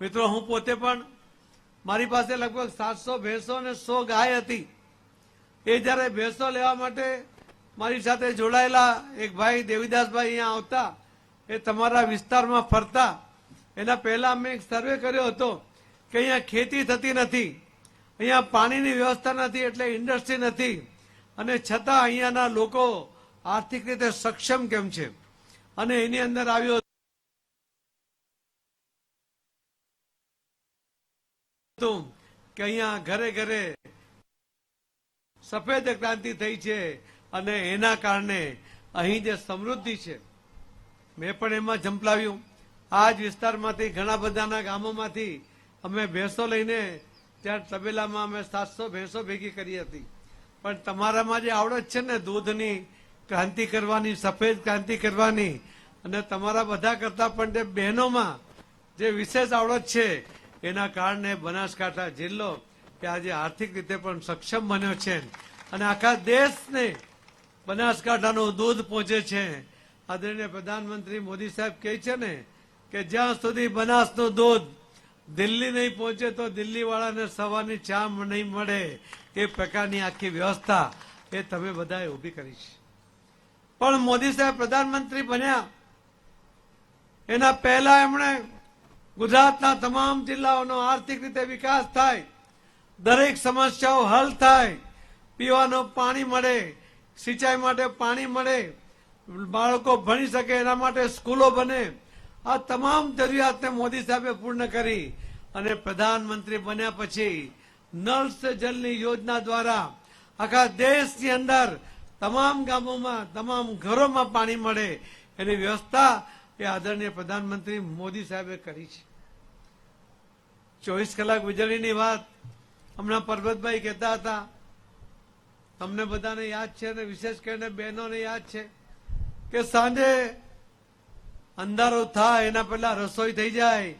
મિત્રો, હું પોતે પણ મારી પાસે લગભગ સાતસો, ભેંસો અને સો ગાય હતી. એ જ્યારે ભેંસો લેવા માટે મારી સાથે જોડાયેલા એક ભાઈ દેવીદાસભાઈ અહીંયા આવતા, એ તમારા વિસ્તારમાં ફરતા. એના પહેલા મેં એક સર્વે કર્યો હતો કે અહીંયા ખેતી થતી નથી, અહીંયા પાણીની વ્યવસ્થા નથી એટલે ઇન્ડસ્ટ્રી નથી, અને છતાં અહીંયાના લોકો આર્થિક રીતે સક્ષમ કેમ છે? અને એની અંદર આવ્યો હતું કે અહીંયા ઘરે ઘરે સફેદ ક્રાંતિ થઈ છે અને એના કારણે અહીં જે સમૃદ્ધિ છે, મેં પણ એમાં ઝંપલાવ્યું. આ જ વિસ્તારમાંથી ઘણા બધાના ગામોમાંથી અમે ભેંસો લઈને ત્યાં તબેલામાં અમે સાતસો ભેંસો ભેગી કરી હતી. પણ તમારામાં જે આવડત છે ને દૂધની ક્રાંતિ કરવાની, સફેદ ક્રાંતિ કરવાની અને તમારા બધા કરતા પણ જે બહેનોમાં જે વિશેષ આવડત છે એના કારણે બનાસકાંઠા જિલ્લો કે આજે આર્થિક રીતે પણ સક્ષમ બન્યો છે. અને આખા દેશને બનાસકાંઠાનું દૂધ પહોંચે છે. આદરણીય પ્રધાનમંત્રી મોદી સાહેબ કહે છે ને કે જ્યાં સુધી બનાસનું દૂધ દિલ્હી નહીં પહોંચે તો દિલ્હીવાળાને સવારની ચા નહીં મળે. એ પ્રકારની આખી વ્યવસ્થા એ તમે બધાએ ઊભી કરી છે. પણ મોદી સાહેબ પ્રધાનમંત્રી બન્યા. એના પહેલા એમણે ગુજરાતના તમામ જિલ્લાઓનો આર્થિક રીતે વિકાસ થાય, દરેક સમસ્યાઓ હલ થાય, પીવાનું પાણી મળે, સિંચાઈ માટે પાણી મળે, બાળકો ભણી શકે, એના માટે સ્કૂલો બને, આ તમામ જરૂરિયાતને મોદી સાહેબે પૂર્ણ કરી અને પ્રધાનમંત્રી બન્યા પછી નળ સે જલની યોજના દ્વારા આખા દેશની અંદર તમામ ગામોમાં, તમામ ઘરોમાં પાણી મળે, એની વ્યવસ્થા એ આદરણીય પ્રધાનમંત્રી મોદી સાહેબે કરી છે. ચોવીસ કલાક વીજળીની વાત હમણાં પરબતભાઈ કહેતા હતા. તમને બધાને યાદ છે અને વિશેષ કરીને બહેનોને યાદ છે કે સાંજે અંધારો થાય, એના પહેલા રસોઈ થઈ જાય,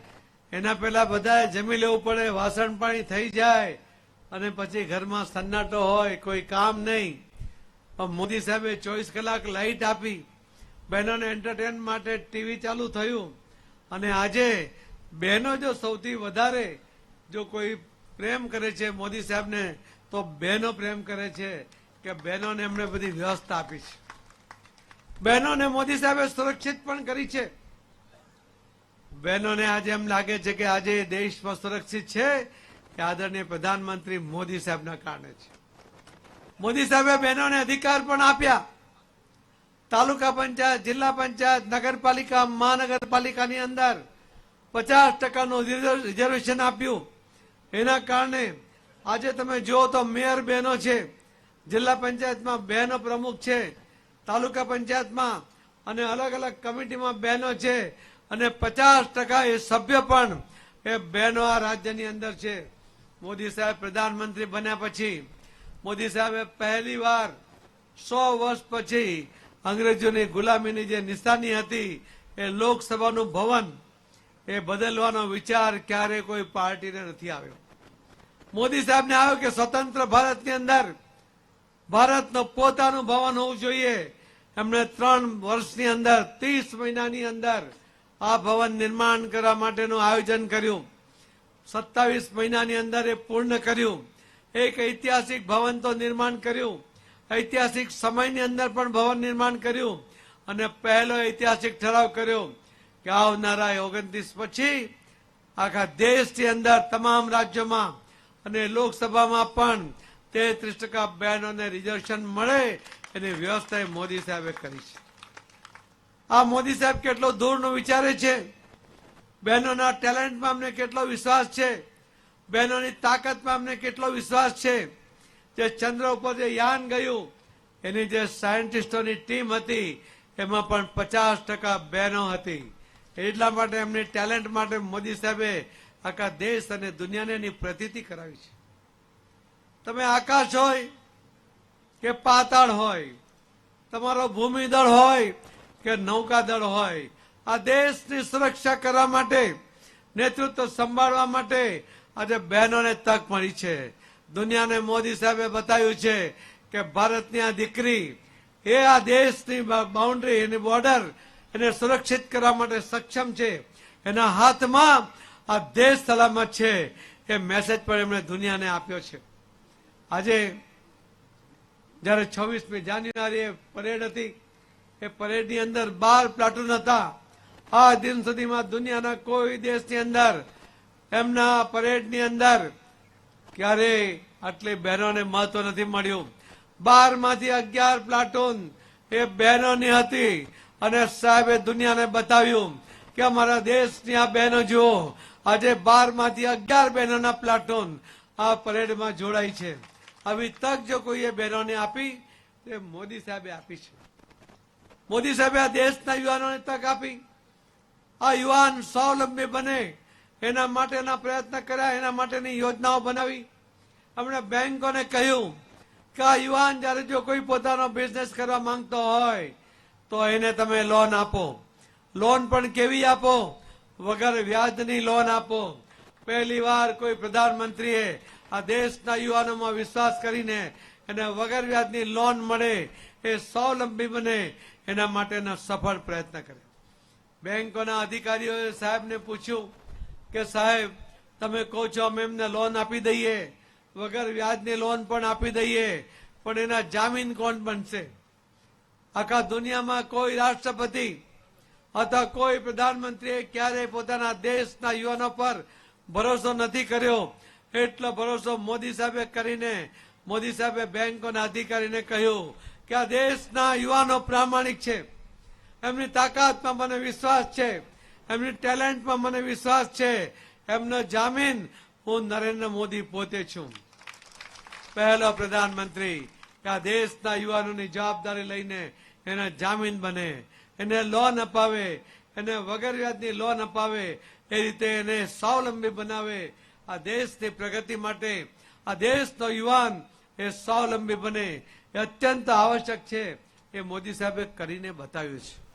એના પહેલા બધાએ જમી લેવું પડે, વાસણ પાણી થઈ જાય, અને પછી ઘરમાં સન્નાટો હોય, કોઈ કામ નહીં. પણ મોદી સાહેબે ચોવીસ કલાક લાઈટ આપી. બહેનોને એન્ટરટેન માટે ટીવી ચાલુ થયું. અને આજે બહેનો જો સૌથી વધારે જો કોઈ પ્રેમ કરે છે મોદી સાહેબને, તો બહેનો પ્રેમ કરે છે કે બહેનોને એમણે બધી વ્યવસ્થા આપી છે. બહેનોને મોદી સાહેબે સુરક્ષિત પણ કરી છે. બહેનોને આજે એમ લાગે છે કે આજે દેશમાં સુરક્ષિત છે કે આદરણીય પ્રધાનમંત્રી મોદી સાહેબના કારણે છે. મોદી સાહેબે બહેનોને અધિકાર પણ આપ્યા. તાલુકા પંચાયત, જિલ્લા પંચાયત, નગરપાલિકા, મહાનગરપાલિકાની અંદર. પચાસ ટકાનું રિઝર્વેશન આપ્યું. એના કારણે આજે તમે જુઓ તો મેયર બહેનો છે, જિલ્લા પંચાયતમાં બહેનો પ્રમુખ છે, તાલુકા પંચાયતમાં અને અલગ અલગ કમિટીમાં બહેનો છે અને પચાસ ટકા એ સભ્ય પણ એ બહેનો આ રાજ્યની અંદર છે. મોદી સાહેબ પ્રધાનમંત્રી બન્યા પછી, મોદી સાહેબે પહેલી વાર સો વર્ષ પછી અંગ્રેજોની ગુલામીની જે નિશાની હતી એ લોકસભાનું ભવન એ બદલવાનો વિચાર ક્યારે કોઈ પાર્ટીને નથી આવ્યો. મોદી સાહેબને આવ્યો કે સ્વતંત્ર ભારતની અંદર ભારતનું પોતાનું ભવન હોવું જોઈએ. એમણે ત્રણ વર્ષની અંદર, ત્રીસ મહિનાની અંદર આ ભવન નિર્માણ કરવા માટેનું આયોજન કર્યું. સત્તાવીસ મહિનાની અંદર એ પૂર્ણ કર્યું. એક ઐતિહાસિક ભવન તો નિર્માણ કર્યું. ઐતિહાસિક સમયની અંદર પણ ભવન નિર્માણ કર્યું. અને પહેલો ઐતિહાસિક ઠરાવ કર્યો. કે આવનારા ઓગણત્રીસ પછી આખા દેશની અંદર તમામ રાજ્યોમાં અને લોકસભામાં પણ તેત્રીસ ટકા બહેનોને રિઝર્વેશન મળે એની વ્યવસ્થા મોદી સાહેબે કરી છે. આ મોદી સાહેબ કેટલો દૂરનું વિચારે છે? બહેનોના ટેલેન્ટમાં અમને કેટલો વિશ્વાસ છે? બહેનોની તાકાતમાં અમને કેટલો વિશ્વાસ છે? જે ચંદ્ર ઉપર જે યાન ગયું, એની જે સાયન્ટિસ્ટોની ટીમ હતી, એમાં પણ પચાસ ટકા બહેનો હતી. એટલા માટે એમની ટેલેન્ટ માટે મોદી સાહેબે આખા દેશ અને દુનિયાને એની પ્રતીતિ કરાવી છે. તમે આકાશ હોય કે પાતાળ હોય, તમારો ભૂમિદળ હોય કે નૌકાદળ હોય, આ દેશની સુરક્ષા કરવા માટે, નેતૃત્વ સંભાળવા માટે આજે બહેનોને તક મળી છે. દુનિયાને મોદી સાહેબે બતાવ્યું છે કે ભારતની આ દીકરી એ આ દેશની બાઉન્ડ્રી એની બોર્ડર એને સુરક્ષિત કરવા માટે સક્ષમ છે. એના હાથમાં આ દેશ સલામત છે એ મેસેજ પણ એમણે દુનિયાને આપ્યો છે. આજે જ્યારે છવ્વીસમી જાન્યુઆરીએ પરેડ હતી, એ પરેડની અંદર બાર પ્લાટુન હતા. આ દિન સુધીમાં દુનિયાના કોઈ દેશની અંદર, એમના પરેડની અંદર ક્યારેય આટલી બહેનોને મહત્વ નથી મળ્યું. બારમાંથી અગિયાર પ્લાટૂન એ બહેનોની હતી. અને સાહેબે દુનિયાને બતાવ્યું કે અમારા દેશની આ બહેનો જુઓ, આજે બારમાંથી અગિયાર બહેનોના પ્લાટૂન આ પરેડમાં જોડાઈ છે. આવી તક જો કોઈએ બહેનોને આપી, તે મોદી સાહેબે આપી છે. મોદી સાહેબે આ દેશના યુવાનોને તક આપી. આ યુવાન સ્વાવલંબી બને, એના માટેના પ્રયત્ન કર્યા, એના માટેની યોજનાઓ બનાવી. હમણાં બેંકોને કહ્યું કે આ યુવાન જ્યારે જો કોઈ પોતાનો બિઝનેસ કરવા માંગતો હોય તો એને તમે લોન આપો. લોન પણ કેવી આપો? વગર વ્યાજની લોન આપો. પહેલી વાર કોઈ પ્રધાનમંત્રીએ આ દેશના યુવાનોમાં વિશ્વાસ કરીને એને વગર વ્યાજની લોન મળે એ સ્વાવલંબી બને એના માટેનો સફળ પ્રયત્ન કરે બેંકોના અધિકારીઓએ સાહેબને પૂછ્યું કે સાહેબ, તમે કહો છો અમે એમને લોન આપી દઈએ, વગર વ્યાજની લોન પણ આપી દઈએ, પણ એના જામીન કોણ બનશે? આખા દુનિયામાં કોઈ રાષ્ટ્રપતિ અથવા કોઈ પ્રધાનમંત્રીએ ક્યારેય પોતાના દેશના યુવાનો પર ભરોસો નથી કર્યો. એટલો ભરોસો મોદી સાહેબે કરીને, મોદી સાહેબે બેંકોના અધિકારીને કહ્યું કે આ દેશના યુવાનો પ્રામાણિક છે. એમની તાકાતમાં મને વિશ્વાસ છે. એમની ટેલેન્ટમાં મને વિશ્વાસ છે. એમનો જામીન હું નરેન્દ્ર મોદી પોતે છું. પહેલો પ્રધાનમંત્રી કે આ દેશના યુવાનોની જવાબદારી લઈને એને જામીન બને, એને લોન અપાવે, એને વગર વ્યાજની લોન અપાવે, એ રીતે એને સ્વાવલંબી બનાવે. આ દેશની પ્રગતિ માટે, આ દેશનો યુવાન એ સ્વાવલંબી બને. એ અત્યંત આવશ્યક છે. એ મોદી સાહેબે કરીને બતાવ્યું છે.